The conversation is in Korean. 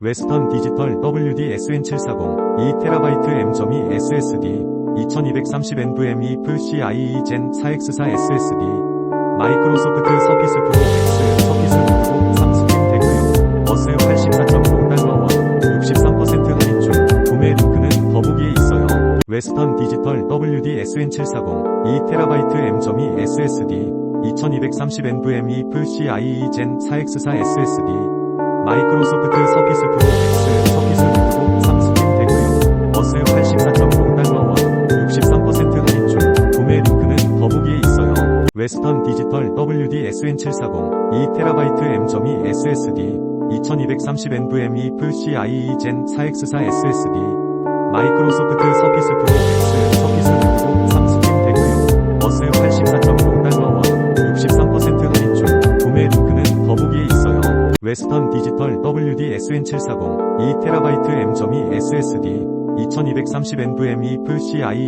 웨스턴 디지털 WD-SN740 2TB M.2 SSD 2230NVMe PCIe Gen 4X4 SSD 마이크로소프트 서피스 프로 X 서피스 노트북 30인 되고요. 어스 84.5달러원 63% 할인 중 구매 링크는 더보기에 있어요. 웨스턴 디지털 WD-SN740 2TB M.2 SSD 2230NVMe PCIe Gen 4X4 SSD 마이크로소프트 서피스 프로 X 서피스 노트북 30인 되고요. 어스 84.5달러원 63% 할인 중 구매 링크는 더보기에 있어요. 웨스턴 디지털 WD-SN740 2TB M.2 SSD 2230NVMe PCIe Gen 4X4 SSD 마이크로소프트 서피스 웨스턴 디지털 WD-SN740 2TB M.2 SSD 2230NVMe PCIe